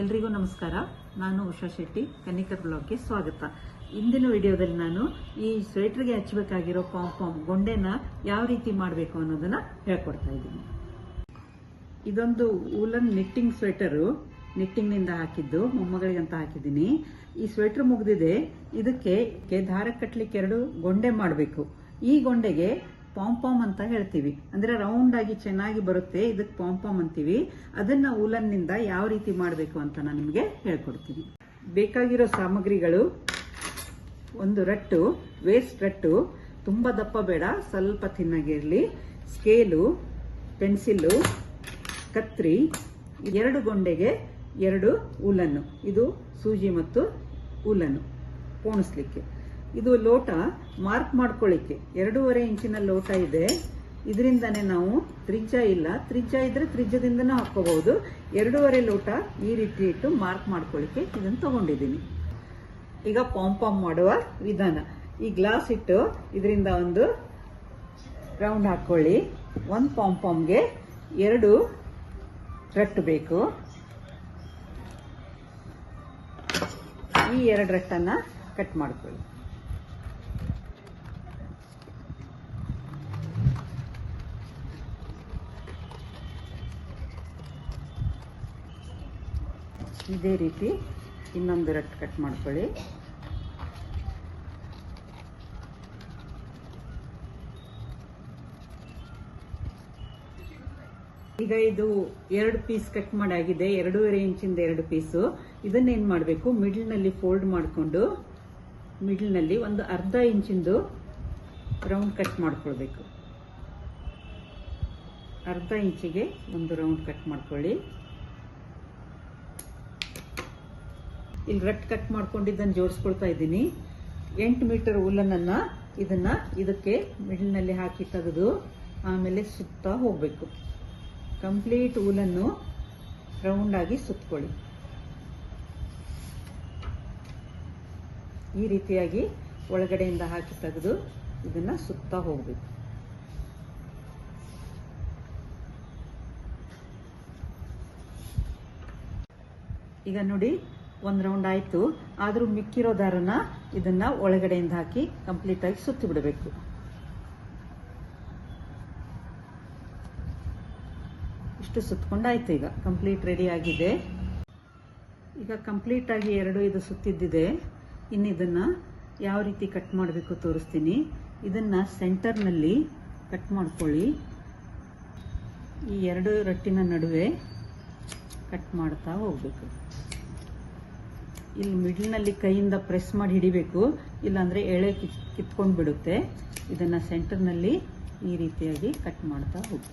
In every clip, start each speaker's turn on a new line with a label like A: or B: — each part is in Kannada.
A: ಎಲ್ರಿಗೂ ನಮಸ್ಕಾರ. ನಾನು ಉಷಾ ಶೆಟ್ಟಿ, ಕನ್ನಿಕರ್ ಬ್ಲಾಗ್ಗೆ ಸ್ವಾಗತ. ಇಂದಿನ ವಿಡಿಯೋದಲ್ಲಿ ನಾನು ಈ ಸ್ವೆಟ್ರಿಗೆ ಹಚ್ಚಬೇಕಾಗಿರೋ ಪಾಮ್ ಗೊಂಡೆನ ಯಾವ ರೀತಿ ಮಾಡಬೇಕು ಅನ್ನೋದನ್ನು ಹೇಳ್ಕೊಡ್ತಾ ಇದ್ದೀನಿ. ಇದೊಂದು ಊಲನ್ ನಿಟ್ಟಿಂಗ್ ಸ್ವೆಟರು ನಿಟ್ಟಿಂಗ್ನಿಂದ ಹಾಕಿದ್ದು ಅಂತ ಹಾಕಿದ್ದೀನಿ. ಈ ಸ್ವೆಟರ್ ಮುಗಿದಿದೆ. ಇದಕ್ಕೆ ದಾರ ಕಟ್ಟಲಿಕ್ಕೆ ಎರಡು ಗೊಂಡೆ ಮಾಡಬೇಕು. ಈ ಗೊಂಡೆಗೆ ಪಾಂಪಾಮ್ ಅಂತ ಹೇಳ್ತೀವಿ. ಅಂದ್ರೆ ರೌಂಡ್ ಆಗಿ ಚೆನ್ನಾಗಿ ಬರುತ್ತೆ ಇದಕ್ಕೆ ಪಾಂಪಾಮ್ ಅಂತೀವಿ. ಅದನ್ನ ಊಲನ್ನಿಂದ ಯಾವ ರೀತಿ ಮಾಡಬೇಕು ಅಂತ ನಾನು ನಿಮಗೆ ಹೇಳ್ಕೊಡ್ತೀನಿ. ಬೇಕಾಗಿರೋ ಸಾಮಗ್ರಿಗಳು, ಒಂದು ರಟ್ಟು ವೇಸ್ಟ್ ರಟ್ಟು, ತುಂಬ ದಪ್ಪ ಬೇಡ, ಸ್ವಲ್ಪ ತಿನ್ನಾಗಿರಲಿ ಸ್ಕೇಲು ಪೆನ್ಸಿಲ್ಲು ಕತ್ರಿ, ಎರಡು ಗೊಂಡೆಗೆ ಎರಡು ಉಲನ್ನು ಇದು ಸೂಜಿ ಮತ್ತು ಉಲನ್ನು ಪೋಣಿಸ್ಲಿಕ್ಕೆ. ಇದು ಲೋಟ ಮಾರ್ಕ್ ಮಾಡ್ಕೊಳ್ಳಿಕ್ಕೆ. ಎರಡೂವರೆ ಇಂಚಿನ ಲೋಟ ಇದೆ. ಇದರಿಂದಾನೆ ನಾವು ತ್ರಿಜ್ಯ ಇಲ್ಲ. ತ್ರಿಜ್ಯ ಇದ್ರೆ ತ್ರಿಜ್ಯದಿಂದನೂ ಹಾಕೋಬಹುದು ಎರಡೂವರೆ ಲೋಟ ಈ ರೀತಿ ಇಟ್ಟು ಮಾರ್ಕ್ ಮಾಡ್ಕೊಳ್ಳಿಕ್ಕೆ ಇದನ್ನು ತಗೊಂಡಿದ್ದೀನಿ. ಈಗ ಪಾಂಪಾಮ್ ಮಾಡುವ ವಿಧಾನ. ಈ ಗ್ಲಾಸ್ ಇಟ್ಟು ಇದರಿಂದ ಒಂದು ರೌಂಡ್ ಹಾಕೊಳ್ಳಿ ಒಂದು ಪಾಂಪಾಮ್ಗೆ ಎರಡು ರಟ್ಟು ಬೇಕು. ಈ ಎರಡು ರಟ್ಟನ್ನು ಕಟ್ ಮಾಡ್ಕೊಳ್ಳಿ. ಇದೇ ರೀತಿ ಇನ್ನೊಂದು ರಟ್ಟು ಕಟ್ ಮಾಡ್ಕೊಳ್ಳಿ. ಈಗ ಇದು ಎರಡು ಪೀಸ್ ಕಟ್ ಮಾಡಾಗಿದೆ, ಎರಡೂವರೆ ಇಂಚಿಂದ ಎರಡು ಪೀಸು. ಇದನ್ನೇನು ಮಾಡಬೇಕು? ಮಿಡ್ಲ್ನಲ್ಲಿ ಫೋಲ್ಡ್ ಮಾಡಿಕೊಂಡು ಮಿಡ್ಲ್ನಲ್ಲಿ ಒಂದು ಅರ್ಧ ಇಂಚಿಂದು ರೌಂಡ್ ಕಟ್ ಮಾಡ್ಕೊಳ್ಬೇಕು. ಅರ್ಧ ಇಂಚಿಗೆ ಒಂದು ರೌಂಡ್ ಕಟ್ ಮಾಡ್ಕೊಳ್ಳಿ. ಇಲ್ಲಿ ರಟ್ ಕಟ್ ಮಾಡ್ಕೊಂಡಿದ್ದನ್ನು ಜೋಡಿಸ್ಕೊಳ್ತಾ ಇದ್ದೀನಿ. ಎಂಟು ಮೀಟರ್ ಉಲ್ಲನನ್ನ ಇದನ್ನ ಇದಕ್ಕೆ ಮಿಡ್ಲ್ನಲ್ಲಿ ಹಾಕಿ ತೆಗೆದು ಆಮೇಲೆ ಸುತ್ತಾ ಹೋಗಬೇಕು. ಕಂಪ್ಲೀಟ್ ಉಲನ್ನು ರೌಂಡ್ ಆಗಿ ಸುತ್ಕೊಳ್ಳಿ. ಈ ರೀತಿಯಾಗಿ ಒಳಗಡೆಯಿಂದ ಹಾಕಿ ತೆಗೆದು ಇದನ್ನ ಸುತ್ತಾ ಹೋಗಬೇಕು. ಈಗ ನೋಡಿ ಒಂದು ರೌಂಡ್ ಆಯಿತು. ಆದರೂ ಮಿಕ್ಕಿರೋ ದಾರನ ಇದನ್ನು ಒಳಗಡೆಯಿಂದ ಹಾಕಿ ಕಂಪ್ಲೀಟಾಗಿ ಸುತ್ತಿ ಬಿಡಬೇಕು. ಇಷ್ಟು ಸುತ್ಕೊಂಡಾಯ್ತು ಈಗ. ಕಂಪ್ಲೀಟ್ ರೆಡಿ ಆಗಿದೆ. ಈಗ ಕಂಪ್ಲೀಟಾಗಿ ಎರಡು ಇದು ಸುತ್ತಿದ್ದಿದೆ. ಇನ್ನು ಇದನ್ನು ಯಾವ ರೀತಿ ಕಟ್ ಮಾಡಬೇಕು ತೋರಿಸ್ತೀನಿ. ಇದನ್ನು ಸೆಂಟರ್ನಲ್ಲಿ ಕಟ್ ಮಾಡ್ಕೊಳ್ಳಿ. ಈ ಎರಡು ರಟ್ಟಿನ ನಡುವೆ ಕಟ್ ಮಾಡ್ತಾ ಹೋಗ್ಬೇಕು. ಇಲ್ಲಿ ಮಿಡ್ಲ್ನಲ್ಲಿ ಕೈಯಿಂದ ಪ್ರೆಸ್ ಮಾಡಿ ಹಿಡಿಬೇಕು. ಇಲ್ಲಾಂದರೆ ಎಳೆ ಕಿತ್ ಕಿತ್ಕೊಂಡು ಬಿಡುತ್ತೆ ಇದನ್ನು ಸೆಂಟರ್ನಲ್ಲಿ ಈ ರೀತಿಯಾಗಿ ಕಟ್ ಮಾಡ್ತಾ ಹೋಗಿ.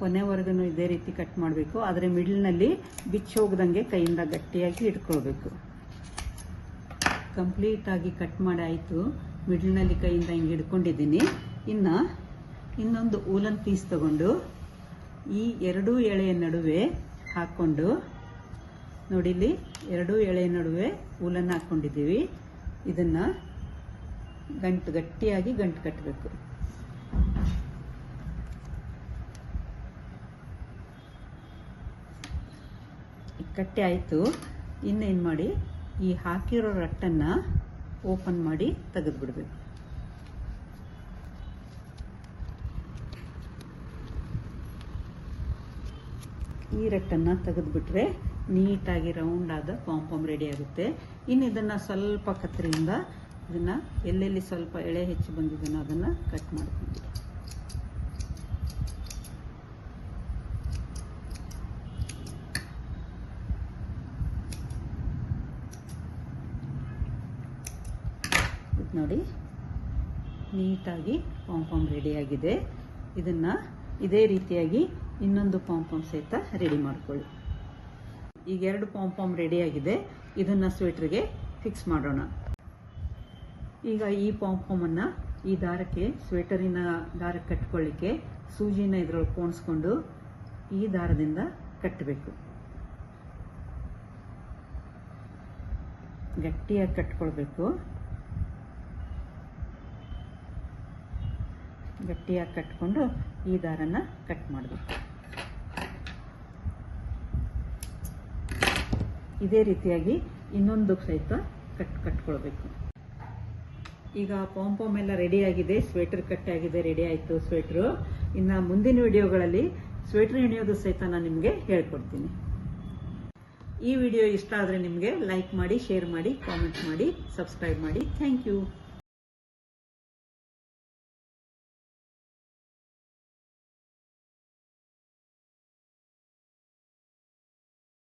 A: ಕೊನೆವರೆಗೂ ಇದೇ ರೀತಿ ಕಟ್ ಮಾಡಬೇಕು. ಆದರೆ ಮಿಡ್ಲ್ನಲ್ಲಿ ಬಿಚ್ಚಿ ಹೋಗ್ದಂಗೆ ಕೈಯಿಂದ ಗಟ್ಟಿಯಾಗಿ ಇಟ್ಕೊಳ್ಬೇಕು. ಕಂಪ್ಲೀಟಾಗಿ ಕಟ್ ಮಾಡಿ ಆಯಿತು. ಮಿಡ್ಲ್ನಲ್ಲಿ ಕೈಯಿಂದ ಹಿಂಗೆ ಹಿಡ್ಕೊಂಡಿದ್ದೀನಿ. ಇನ್ನು ಇನ್ನೊಂದು ಊಲನ್ ಪೀಸ್ ತಗೊಂಡು ಈ ಎರಡೂ ಎಳೆಯ ನಡುವೆ ಹಾಕ್ಕೊಂಡು ನೋಡಿಲ್ಲಿ ಎರಡು ಎಳೆಯ ನಡುವೆ ಹೂಲನ್ನು ಹಾಕ್ಕೊಂಡಿದ್ದೀವಿ ಇದನ್ನು ಗಂಟು ಗಟ್ಟಿಯಾಗಿ ಗಂಟು ಕಟ್ಟಬೇಕು ಕಟ್ಟೆ ಆಯಿತು. ಇನ್ನೇನು ಮಾಡಿ, ಈ ಹಾಕಿರೋ ರಟ್ಟನ್ನು ಓಪನ್ ಮಾಡಿ ತೆಗೆದುಬಿಡ್ಬೇಕು. ಈ ರಟ್ಟನ್ನು ತೆಗೆದುಬಿಟ್ರೆ ನೀಟಾಗಿ ರೌಂಡ್ ಆದ ಪಾಂಪಾಮ್ ರೆಡಿ ಆಗುತ್ತೆ. ಇನ್ನು ಇದನ್ನು ಸ್ವಲ್ಪ ಕತ್ತರಿಯಿಂದ ಇದನ್ನು ಎಲ್ಲೆಲ್ಲಿ ಸ್ವಲ್ಪ ಎಳೆ ಹೆಚ್ಚು ಬಂದಿದ್ದನ್ನು ಅದನ್ನು ಕಟ್ ಮಾಡ್ತೀನಿ ನೋಡಿ, ನೀಟಾಗಿ ಪಾಂಪಾಮ್ ರೆಡಿಯಾಗಿದೆ ಇದನ್ನು ಇದೇ ರೀತಿಯಾಗಿ ಇನ್ನೊಂದು ಪಾಂಪಾಮ್ ಸಹಿತ ರೆಡಿ ಮಾಡ್ಕೊಳ್ಳಿ. ಈಗ ಎರಡು ಪಾಮ್ ರೆಡಿಯಾಗಿದೆ ಇದನ್ನು ಸ್ವೆಟ್ರಿಗೆ ಫಿಕ್ಸ್ ಮಾಡೋಣ. ಈಗ ಈ ಪಾಂಪಾಮನ್ನು ಈ ದಾರಕ್ಕೆ ಸ್ವೆಟರಿನ ದಾರಕ್ಕೆ ಕಟ್ಕೊಳ್ಳಿಕ್ಕೆ ಸೂಜಿನ ಇದರೊಳಗೆ ಪೋಣಿಸ್ಕೊಂಡು ಈ ದಾರದಿಂದ ಕಟ್ಟಬೇಕು ಗಟ್ಟಿಯಾಗಿ ಕಟ್ಕೊಳ್ಬೇಕು. ಗಟ್ಟಿಯಾಗಿ ಕಟ್ಕೊಂಡು ಈ ದಾರನ ಕಟ್ ಮಾಡಬೇಕು. ಇದೇ ರೀತಿಯಾಗಿ ಇನ್ನೊಂದು ಸಹಿತ ಕಟ್, ಕಟ್ಕೊಳ್ಬೇಕು. ಈಗ ಪಾಂಪಾಮ್ ಎಲ್ಲ ರೆಡಿ ಆಗಿದೆ. ಸ್ವೆಟರ್ ಕಟ್ ಆಗಿದೆ ರೆಡಿ ಆಯಿತು ಸ್ವೆಟ್ರು ಇನ್ನು ಮುಂದಿನ ವಿಡಿಯೋಗಳಲ್ಲಿ ಸ್ವೆಟರ್ ಹೆಣೆಯೋದು ಸಹಿತ ನಾನು ನಿಮಗೆ ಹೇಳ್ಕೊಡ್ತೀನಿ. ಈ ವಿಡಿಯೋ ಇಷ್ಟ ಆದರೆ ನಿಮಗೆ ಲೈಕ್ ಮಾಡಿ ಶೇರ್ ಮಾಡಿ ಕಾಮೆಂಟ್ ಮಾಡಿ ಸಬ್ಸ್ಕ್ರೈಬ್ ಮಾಡಿ. Thank you